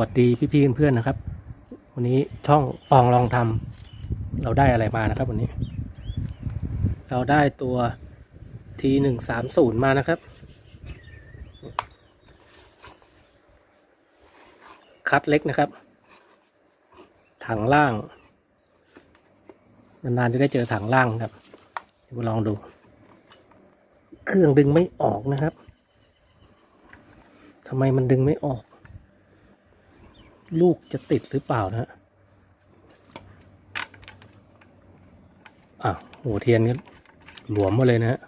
วัสดีพี่ๆเพื่อนๆนะครับ วันนี้ช่องอองลองทำเราได้อะไรมานะครับ วันนี้ เราได้ตัวทีหนึ่งสามศูนย์มานะครับ คัดเล็กนะครับ ถังล่าง นานๆจะได้เจอถังล่างครับเดี๋ยวมาลองดู เครื่องดึงไม่ออกนะครับทำไมมันดึงไม่ออก ลูกจะติดหรือเปล่านะฮะอะหัวเทียนก็หลวมมาเลยนะฮะ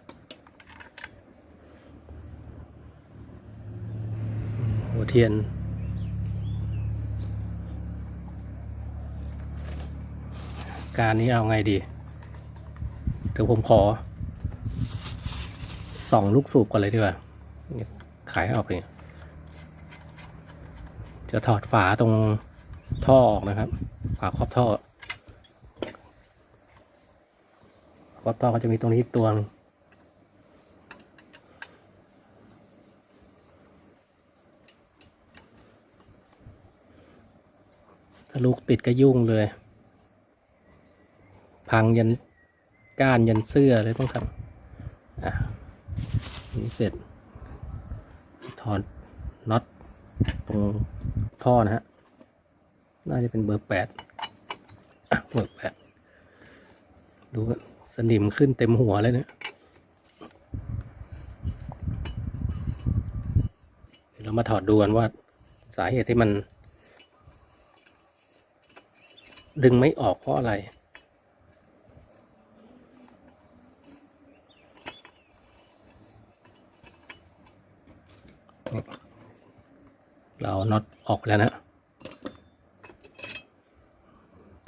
หัวเทียน การนี้เอาไงดี เดี๋ยวผมขอส่องลูกสูบก่อนเลยดีกว่า ขายออกเลย จะถอดฝาตรงท่อออกนะครับ ฝาครอบท่อครอบท่อก็จะมีตรงนี้ตัวนึงถ้าลูกติดก็ยุ่งเลย พังยันก้านยันเสื้อเลยต้องครับ อะนี่เสร็จ ถอดน็อต ตรงท่อนะฮะ น่าจะเป็นเบอร์แปดเบอร์แปดดูสนิมขึ้นเต็มหัวเลยเนี่ยเดี๋ยวเรามาถอดดูกันว่าสาเหตุที่มัน ดึงไม่ออกเพราะอะไร เราเอาน็อตออกแล้วนะ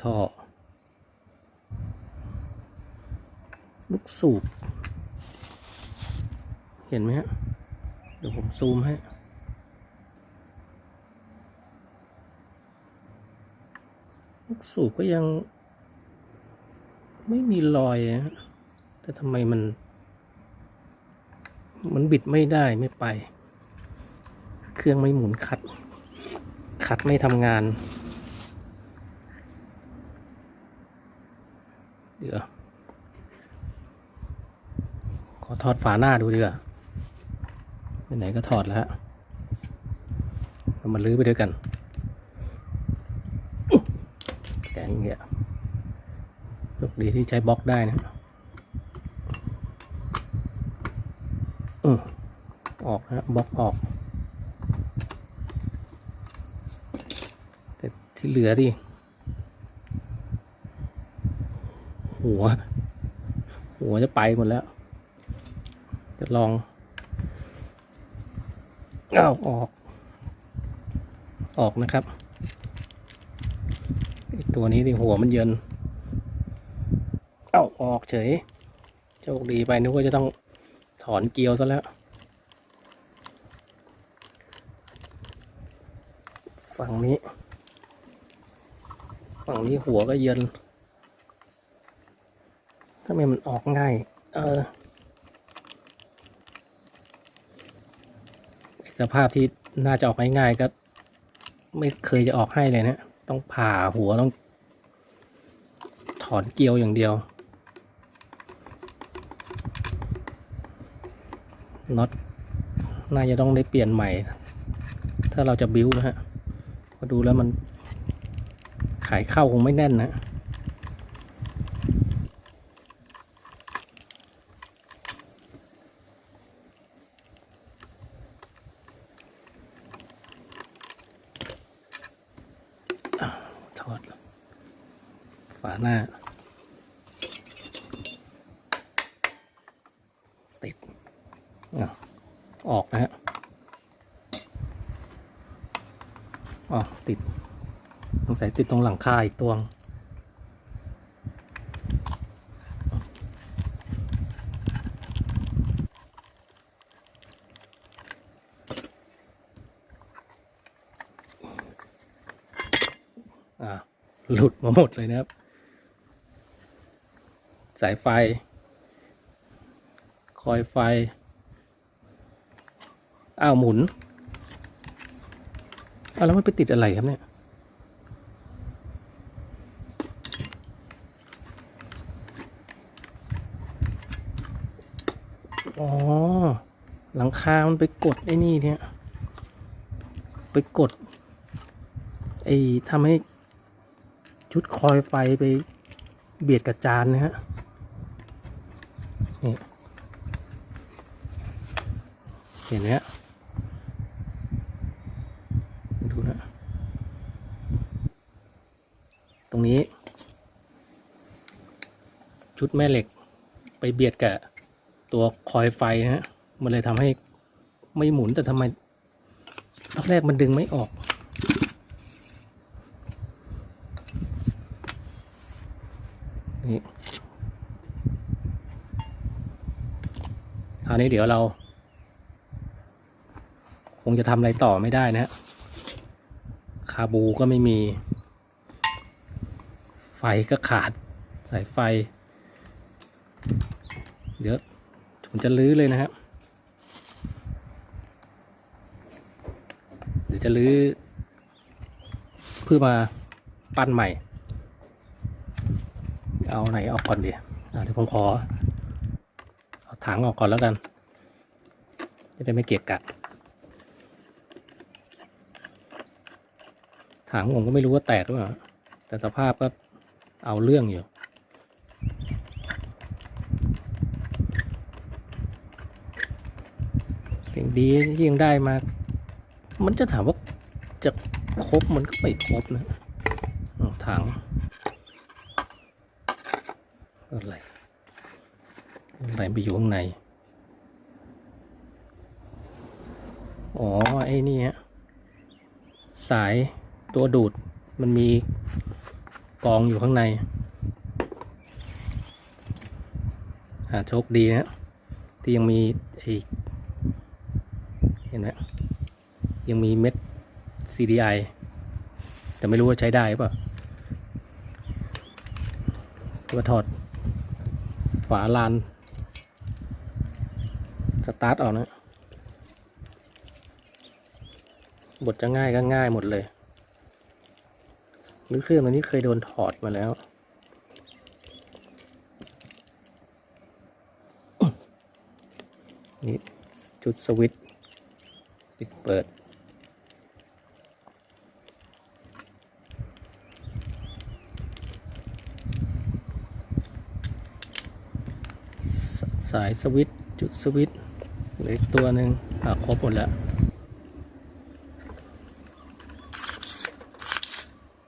ท่อ ลูกสูบ เห็นไหมฮะ เดี๋ยวผมซูมให้ลูกสูบก็ยัง ไม่มีรอยนะฮะแต่ทำไมมัน มันบิดไม่ได้ไม่ไป เครื่องไม่หมุนคัด คัดไม่ทำงาน เดี๋ยว ขอถอดฝาหน้าดูดีกว่าไหนก็ถอดแล้วฮะเรามาลื้อไปด้วยกันแกงเงี้ยโชคดีที่ใช้บล็อกได้นะอืมออกนะบล็อกออก แต่ ที่เหลือดิหัว หัวจะไปหมดแล้ว จะลองเอาออก ออกนะครับตัวนี้ดิหัวมันเยิน เอาออกเฉย โชคดีไปนึกว่าจะต้องถอนเกลียวซะแล้ว ฝั่งนี้ ฝั่งนี้หัวก็เย็นทำไมมันออกง่าย เออสภาพที่น่าจะออกง่ายๆก็ ไม่เคยจะออกให้เลยนะต้องผ่าหัวต้อง ถอนเกลียวอย่างเดียวน็อตน่าจะต้องได้เปลี่ยนใหม่ ถ้าเราจะบิ้วนะฮะพอดูแล้วมัน ขายเข้าคงไม่แน่นนะถอดฝาหน้า ติดอะออกนะฮะอ๋อติด สงสัยติดตรงหลังคาอีกตัวงอ่าหลุดมาหมดเลยนะครับ สายไฟ คอยไฟ อ้าวหมุนเอาแล้วมันไปติดอะไรครับเนี่ย อ๋อ หลังคา มันไปกดไอ้นี่เนี่ย ไปกด ไอ้ทำให้ชุดคอยไฟไปเบียดกับจานนะฮะ นี่ เห็นไหมฮะดูนะ ตรงนี้ ชุดแม่เหล็กไปเบียดกับ ตัวคอยไฟนะฮะมันเลยทำให้ไม่หมุนแต่ทำไมตอนแรกมันดึงไม่ออก นี่คราวนี้เดี๋ยวเรา คงจะทำอะไรต่อไม่ได้นะฮะคาบูก็ไม่มี ไฟก็ขาด สายไฟ เดี๋ยว ผมจะลื้อเลยนะครับเดี๋ยวจะลื้อเพื่อมาปั้นใหม่ เอาไหนออกก่อนดีเดี๋ยวผมขอเอาถังออกก่อนแล้วกัน จะได้ไม่เกียกกะถังผมก็ไม่รู้ว่าแตกหรือเปล่าแต่สภาพก็เอาเรื่องอยู่ สิ่ง ดีที่ยังได้มา มันจะถามว่าจะครบมันก็ไม่ครบนะถังอะไรอะไรไปอยู่ข้างใน อ๋อ ไอ้นี่ฮะสายตัวดูดมันมีกองอยู่ข้างในอ่าโชคดีนะที่ยังมีไอ ห็นไหมยังมีเม็ด CDI แต่ไม่รู้ว่าใช้ได้หรือเปล่าตัวถอดฝาลาน สตาร์ทออกนะ บทจะง่ายก็ง่ายหมดเลยหรือเครื่องตัวนี้เคยโดนถอดมาแล้วนี่จุดสวิตช์ ปิดเปิดสสายสวิตช์จุดสวิตเหลืออีกตัวหนึ่งอะครบหมดแล้ว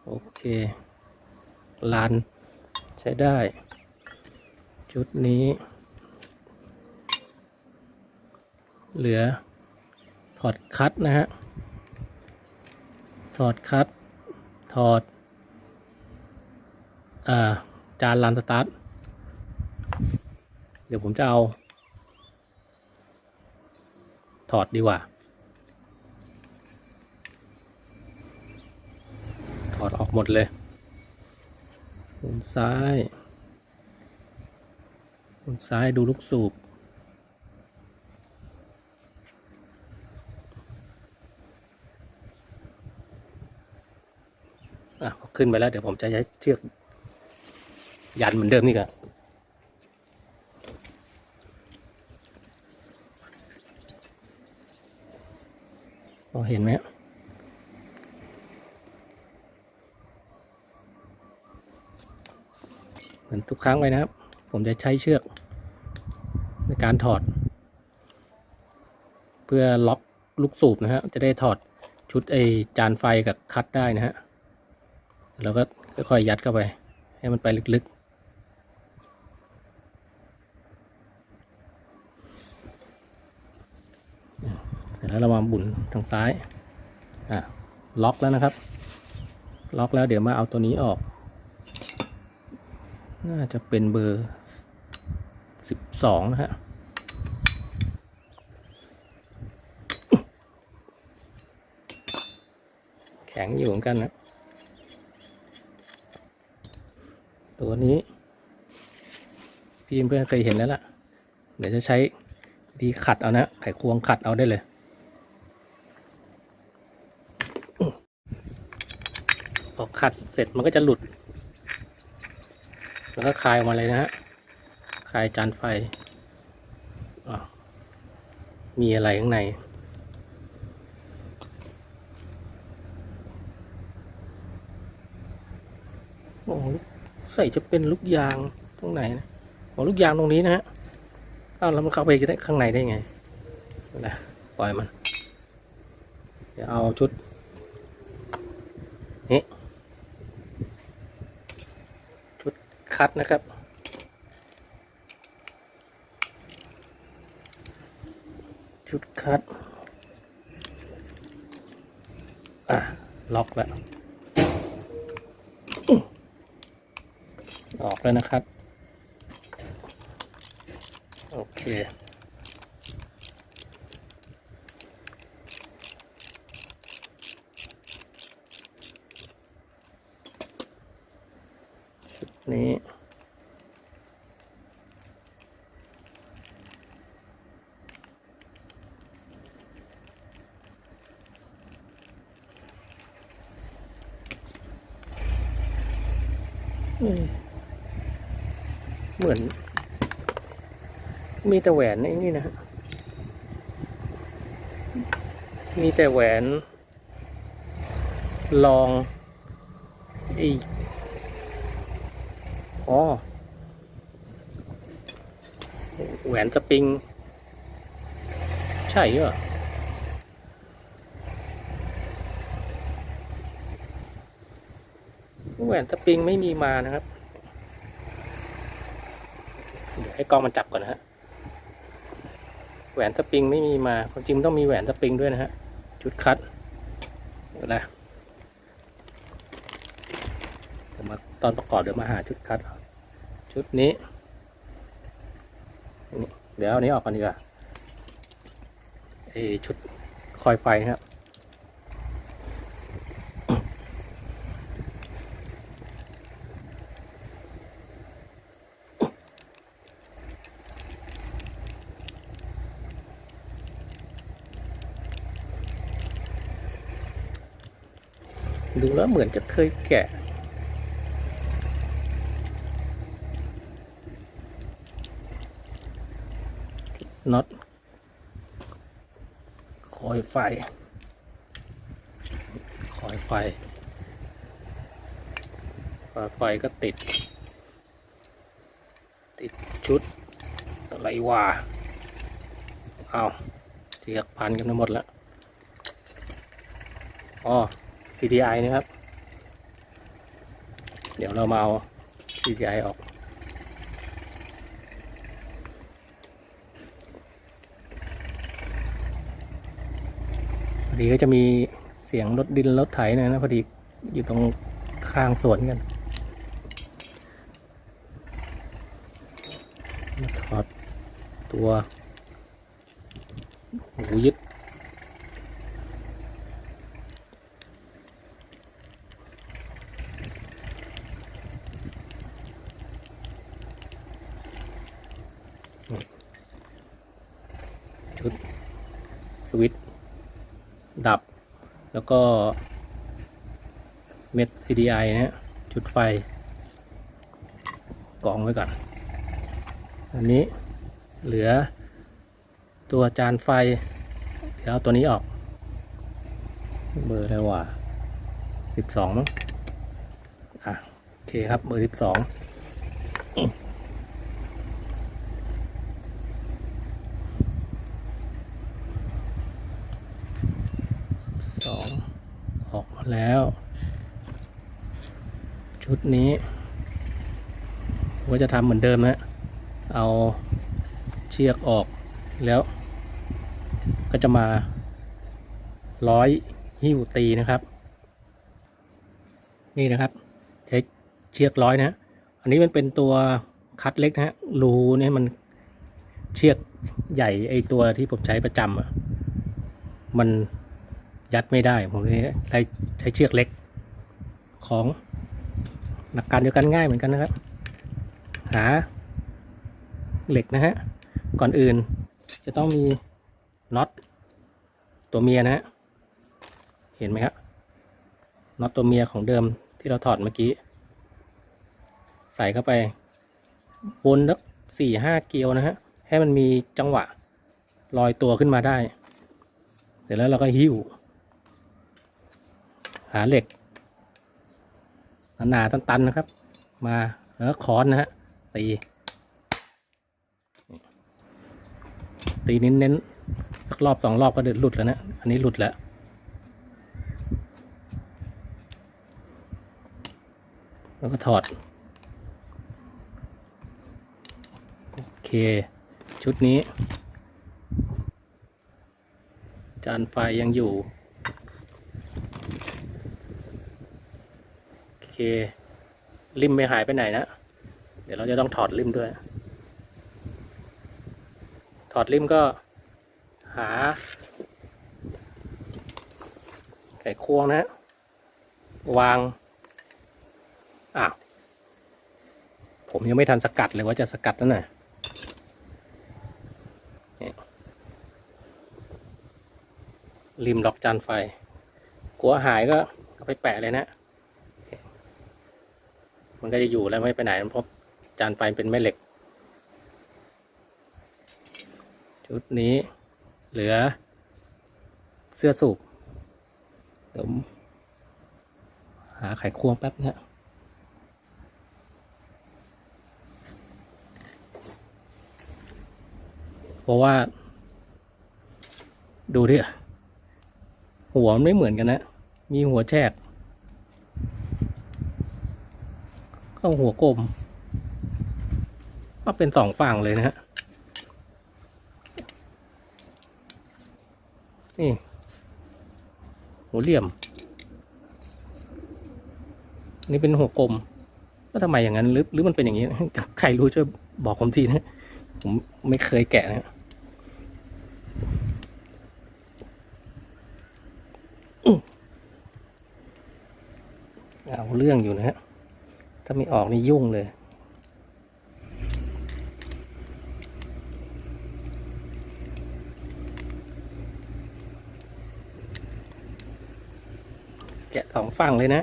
โอเคลานใช้ได้ ชุดนี้ เหลือ คัดนะฮะ ถอดคัด ถอดอ่าจานลานสตาร์ท เดี๋ยวผมจะเอา ถอดดีกว่า ถอดออกหมดเลยมุนซ้ายมุนซ้ายดูลูกสูบ อะพอ ขึ้นไปแล้ว เดี๋ยวผมจะใช้เชือก ยันเหมือนเดิมนี่ก็พอเห็นไหมเหมือนทุกครั้งเลยนะครับ ผมจะใช้เชือก ในการถอด เพื่อล็อกลูกสูบนะฮะ จะได้ถอดชุดไอจานไฟกับคัดได้นะฮะ แล้วก็ค่อยๆยัดเข้าไป ให้มันไปลึกๆ เสร็จแล้วเรามาบุนทางซ้าย อะ ล็อกแล้วนะครับ ล็อกแล้วเดี๋ยวมาเอาตัวนี้ออก น่าจะเป็นเบอร์สิบสองนะฮะแข็งอยู่เหมือนกันนะ ตัวนี้ พี่เพื่อนเคยเห็นแล้วล่ะ เดี๋ยวจะใช้วิธีขัดเอานะ ไขควงขัดเอาได้เลยพอขัดเสร็จมันก็จะหลุด แล้วก็คลายออกมาเลยนะฮะคลายจานไฟ มีอะไรข้างใน โอ้โห ใส่จะเป็นลูกยางตรงไหนนะโอ้ลูกยางตรงนี้นะฮะอ้าวแล้วมันเข้าไปจะได้ข้างในได้ไงนะปล่อยมัน เดี๋ยวเอาชุดนี่ชุดคัดนะครับชุดคัด อะ ล็อกแล้ว ออก แล้วนะครับ โอเค ชุดนี้อืม เหมือน มีแต่แหวนไอ้นี่นะมีแต่แหวน ลองอ้อ๋อแหวนสปริง ใช่เหรอแหวนสปริงไม่มีมานะครับ เดี๋ยวให้กล้องมันจับก่อนนะฮะแหวนสปริงไม่มีมาความจริงต้องมีแหวนสปริงด้วยนะฮะชุดคัดเดี๋ยวนะเดี๋ยวมาตอนประกอบเดี๋ยวมาหาชุดคัด ชุดนี้นี่เดี๋ยวเอาอันนี้ออกก่อนดีกว่าไอชุดคอยไฟนะครับ เหมือนจะเคยแกะ น็อตคอยไฟ คอยไฟไฟก็ติด ติดชุด อะไรวะเอาเทียกพันกันไปหมดแล้วอ๋อ CDI นะครับ เดี๋ยวเรามาเอา CDI ออก พอดีก็จะมีเสียงรถดินรถไถน่อยนะพอดีอยู่ตรงข้างสวนกันถอดตัวหูยึด สวิตดับ แล้วก็เม็ด CDI นะฮะชุดไฟ กองไว้ก่อน อันนี้เหลือตัวจานไฟ เดี๋ยวเอาตัวนี้ออก เบอร์อะไรวะสิบสองมั้งอะ โอเคครับ เบอร์สิบสอง สองออกมาแล้ว ชุดนี้ผมก็ จะทำเหมือนเดิมนะเอาเชือกออกแล้ว ก็จะมาร้อยหิ้วตีนะครับ นี่นะครับใช้เชือกร้อยนะอันนี้มันเป็นตัวคัดเล็กนะฮะรูเนี่ยมันเชือกใหญ่ไอตัวที่ผมใช้ประจำอะมันยัดไม่ได้ผมเลยใช้ใช้เชือกเล็กของหลักการเดียวกันง่ายเหมือนกันนะครับ หาเหล็กนะฮะ ก่อนอื่นจะต้องมีน็อตตัวเมียนะฮะ เห็นไหมครับน็อตตัวเมียของเดิมที่เราถอดเมื่อกี้ ใส่เข้าไปวนสักสี่ห้าเกลียวนะฮะ ให้มันมีจังหวะลอยตัวขึ้นมาได้ เสร็จแล้วเราก็หิ้ว หาเหล็กหนาๆตันๆนะครับ มาแล้วค้อนนะฮะ ตี ตีเน้นๆสักรอบสองรอบก็เดือดหลุดแล้วนะ อันนี้หลุดแล้วแล้วก็ถอด โอเค ชุดนี้ จานไฟยังอยู่ โอเค ริมไม่หายไปไหนนะ ดี๋ยวเราจะต้องถอดริมด้วย ถอดริมก็หา ไข่ควงนะ วาง อ้าว ผมยังไม่ทันสกัดเลยว่าจะสกัดนั่นน่ะริมล็อกจานไฟ กลัวหายก็เอาไปแปะเลยนะ มันก็จะอยู่แล้วไม่ไปไหนเพราะ จานไฟเป็นแม่เหล็ก ชุดนี้เหลือเสื้อสูบเดี๋ยวหาไขควงแป๊บนะเพราะว่า ดูดิหัวมันไม่เหมือนกันนะ มีหัวแฉกก็หัวกลม ก็เป็นสองฝั่งเลยนะฮะนี่หัวเหลี่ยม นี่เป็นหัวกลมก็ทำไมอย่างนั้นหรือหรือมันเป็นอย่างนี้ใครรู้ช่วยบอกผมทีนะผมไม่เคยแกะนะเอาเรื่องอยู่นะฮะ ถ้าไม่ออกนี่ยุ่งเลย สองฝั่งเลยนะ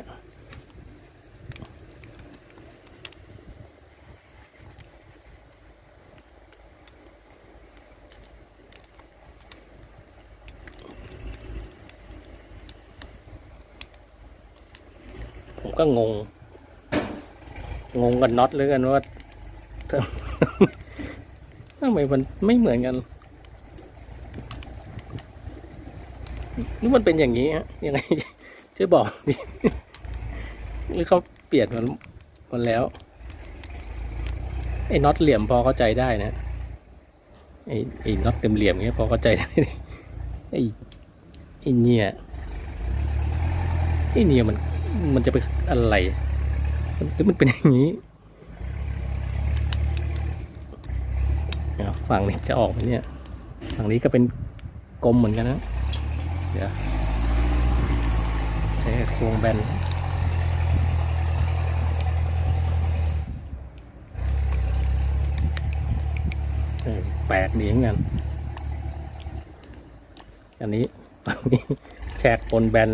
ผมก็งง งงกับน็อตเลยกันว่าทำไมมันไม่เหมือนกันหรือมันเป็นอย่างนี้ฮะยังไง ช่วยบอกดิหรือเขาเปลี่ยนมันมันแล้ว ไอ้น็อตเหลี่ยมพอเข้าใจได้นะ ไอ้ไอ้น็อตเต็มเหลี่ยมเงี้ยพอเข้าใจได้ ไอ้ไอ้เนี่ยไอ้เนี่ยมันมันจะเป็นอะไรมันหรือมันเป็นอย่างนี้ฝั่งนี้จะออกไหมเนี่ย ฝั่งนี้ก็เป็นกลมเหมือนกันนะ เดี๋ยว ช้โครงแบนแปลกดีเหมือนกัน อันนี้ฝั่งนี้แฉกปนแบน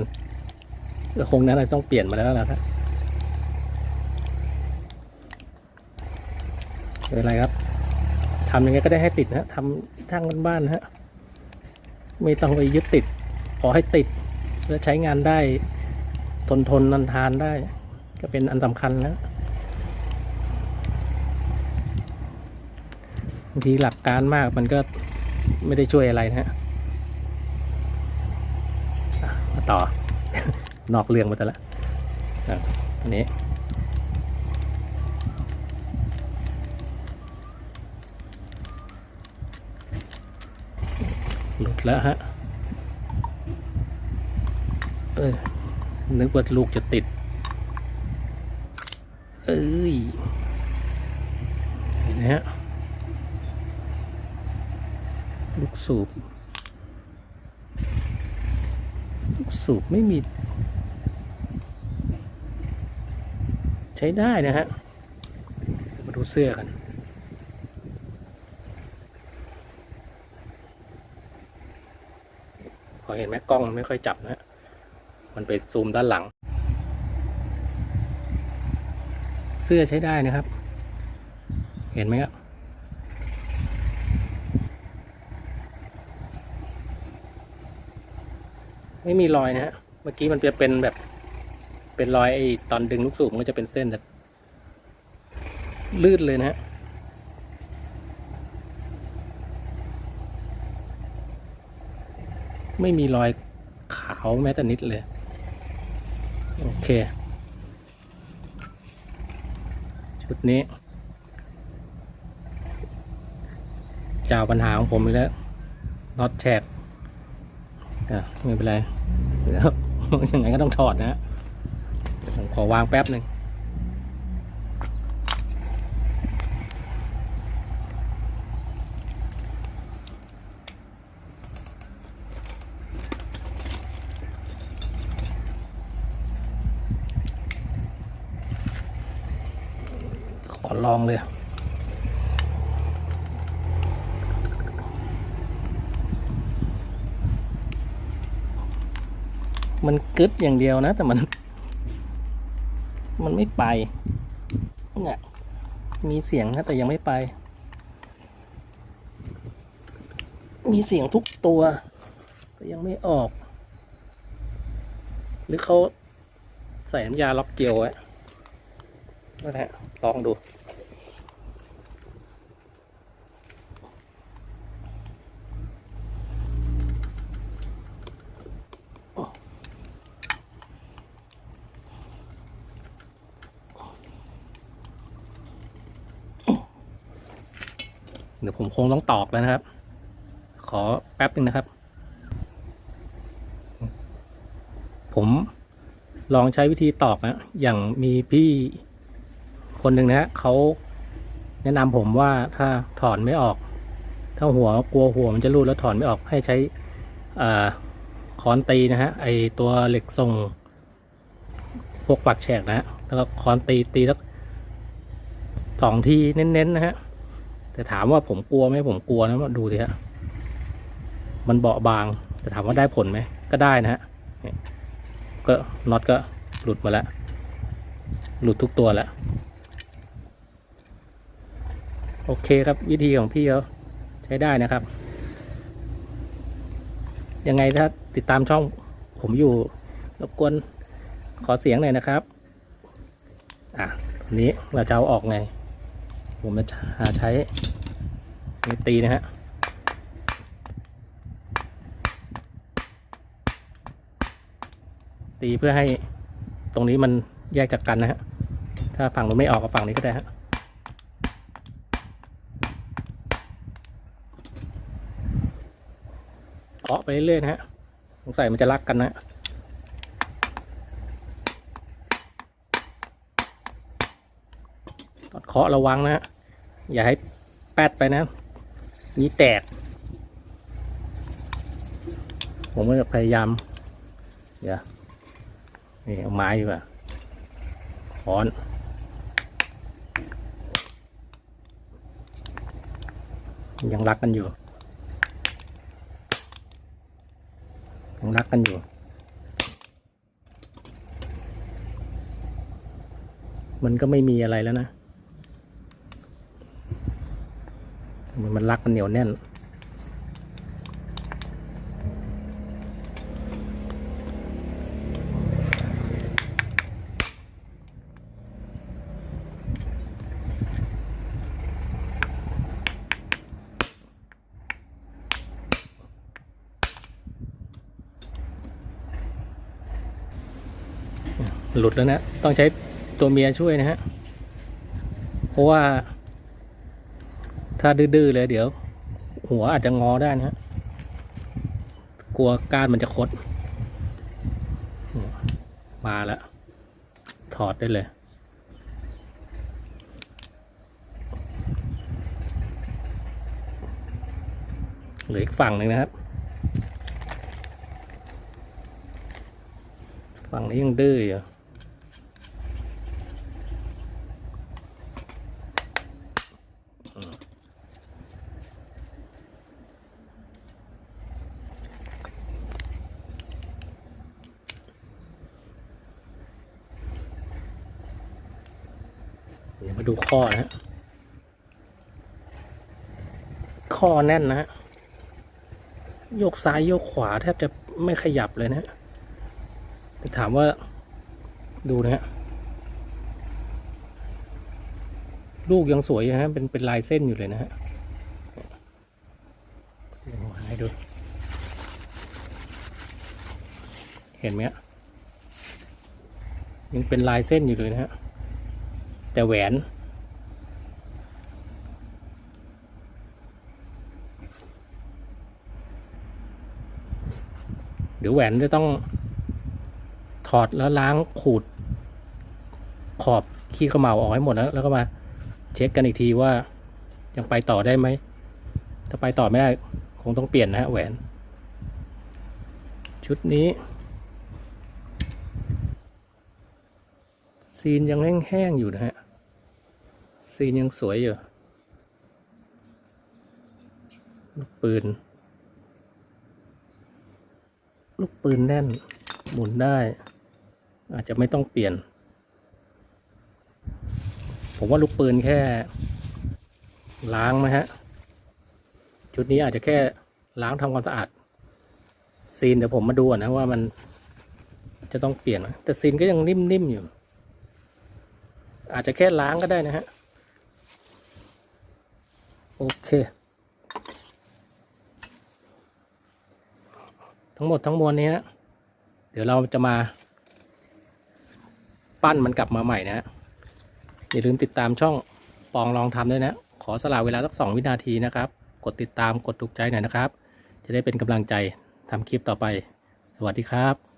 ก็คงนั้นต้องเปลี่ยนมาแล้วล่ะครับไม่เป็นไรครับทำยังไงก็ได้ให้ติดนะทำช่างบ้านๆนะฮะ ไม่ต้องไปยึดติด ขอให้ติดเพื่อใช้งานได้ นทนนันทานได้ ก็เป็นอันสำคัญแล้วบางทีหลักการมากมันก็ไม่ได้ช่วยอะไรนะฮะมาต่อ นอกเรื่องมาแต่ละอะอันนี้หลุดแล้วฮะเออ นึกว่าลูกจะติด เอ้ย เห็นไหมฮะ ลูกสูบ ลูกสูบไม่มี ใช้ได้นะฮะ มาดูเสื้อกันพอเห็นไหมกล้องมันไม่ค่อยจับนะ มันไปซูมด้านหลัง เสื้อใช้ได้นะครับ เห็นไหมครับไม่มีรอยนะฮะ เมื่อกี้มันจะเป็นแบบ เป็นรอยไอ้ตอนดึงลูกสูบมันก็จะเป็นเส้นแต่ลื่นเลยนะฮะ ไม่มีรอยขาวแม้แต่นิดเลย โอเค ชุดนี้เจ้าปัญหาของผมอีกแล้วน็อตแฉกอะไม่เป็นไรเดี๋ยวยังไงก็ต้องถอดนะฮะเดี๋ยวผมขอวางแป๊บหนึ่ง ลองเลยมันกึดอย่างเดียวนะ แต่มัน มันไม่ไปเนี่ยมีเสียงนะแต่ยังไม่ไป มีเสียงทุกตัว ก็ยังไม่ออก หรือเขาใส่น้ำยาล็อกเกลียวไว้นั่นแหละลองดู ผมคงต้องตอกแล้วนะครับ ขอแป๊บหนึ่งนะครับ ผมลองใช้วิธีตอกนะอย่างมีพี่คนหนึ่งนะฮะเขาแนะนำผมว่าถ้าถอนไม่ออก ถ้าหัวกลัวหัวมันจะรูดแล้วถอนไม่ออกให้ใช้ค้อนตีนะฮะไอตัวเหล็กทรงพวกปักแฉกนะฮะแล้วก็ค้อนตีตีสักสองทีเน้นๆนะฮะ แต่ถามว่าผมกลัวไหมผมกลัวนะมาดูดิฮะมันเบาบาง แต่ถามว่าได้ผลไหมก็ได้นะฮะเนี่ยก็น็อตก็หลุดมาแล้ว หลุดทุกตัวแล้ว โอเคครับวิธีของพี่เขาใช้ได้นะครับ ยังไงถ้าติดตามช่องผมอยู่รบกวนขอเสียงหน่อยนะครับ อะตอนนี้เราจะเอาออกไง ผมจะหาใช้นี่ตีนะฮะตีเพื่อให้ตรงนี้มันแยกจากกันนะฮะ ถ้าฝั่งนู้นไม่ออกก็ฝั่งนี้ก็ได้ฮะเคาะไปเรื่อยๆนะฮะสงสัยมันจะรักกันนะ ตอน เคาะระวังนะฮะอย่าให้แปดไปนะ มีแตก ผมก็จะพยายามเดี๋ยวนี่เอาไม้ดีกว่าค้อนยังรักกันอยู่ ยังรักกันอยู่ มันก็ไม่มีอะไรแล้วนะ มันมันรักมันเหนียวแน่น หลุดแล้วนะ ต้องใช้ตัวเมียช่วยนะฮะ เพราะว่า ถ้าดื้อๆเลยเดี๋ยว หัวอาจจะงอได้นะกลัวก้านมันจะคด มาแล้ว ถอดได้เลยเหลืออีกฝั่งหนึ่งนะครับ ฝั่งนี้ยังดื้ออยู่ เดี๋ยวมาดู ข้อนะฮะข้อแน่นนะฮะโยกซ้ายโยกขวาแทบจะไม่ขยับเลยนะฮะแต่ถามว่าดูนะฮะลูกยังสวยนะฮะเป็นเป็นลายเส้นอยู่เลยนะฮะเดี๋ยวผมให้ดู เห็นไหมฮะยังเป็นลายเส้นอยู่เลยนะฮะแต่แหวน เดี๋ยวแหวนจะต้องถอดแล้วล้างขูด ขอบขี้เขมเหลาออกให้หมดแล้วแล้วก็มาเช็คกันอีกทีว่ายังไปต่อได้ไหม ถ้าไปต่อไม่ได้ คงต้องเปลี่ยนนะฮะแหวน ชุดนี้ ซีนยังแห้งๆอยู่นะฮะ ซีนยังสวยอยู่ปืน ลูกปืนแน่น หมุนได้ อาจจะไม่ต้องเปลี่ยน ผมว่าลูกปืนแค่ ล้างไหมฮะ ชุดนี้อาจจะแค่ล้างทำความสะอาด ซีนเดี๋ยวผมมาดูนนะว่ามันจะต้องเปลี่ยนไหมแต่ซีนก็ยังนิ่มๆอยู่ อาจจะแค่ล้างก็ได้นะฮะ โอเค ทั้งหมดทั้งมวลนี้นะเดี๋ยวเราจะมา ปั้นมันกลับมาใหม่นะฮะอย่าลืมติดตามช่องปองลองทำด้วยนะ ขอสละเวลาสักสองวินาทีนะครับ กดติดตามกดถูกใจหน่อยนะครับ จะได้เป็นกำลังใจทำคลิปต่อไป สวัสดีครับ